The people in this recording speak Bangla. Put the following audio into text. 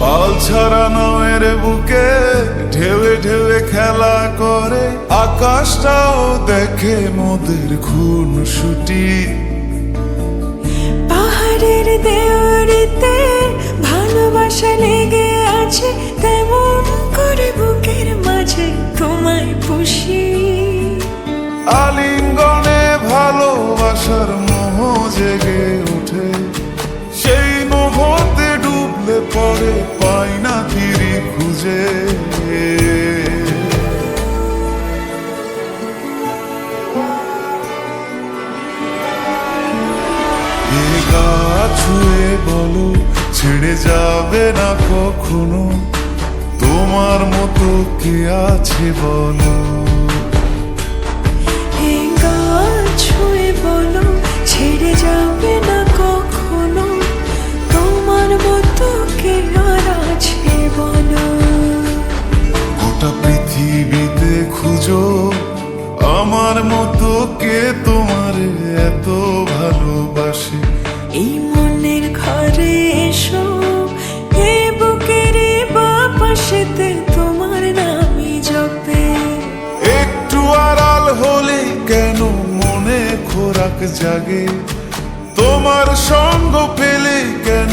পাল ছাড়া নয়ের বুকে ঢেউে ঢেউে খেলা করে। আকাশটাও দেখে মোদের খুন ছুটি পাহাড়ের দেওয়ারিতে পরে পাই না ফিরি খুঁজে। গা ছুঁয়ে বলো, ছেড়ে যাবে না কখনো? তোমার মতো কে আছে বলো? আমার মতো কে তোমার এত ভালোবাসে? এই মনের ঘরে এসো এ বুকের বাপাশেতে তোমার নামই জপে। একটু আড়াল হলে কেন মনে খোরাক জাগে? তোমার সঙ্গ পেলে কেন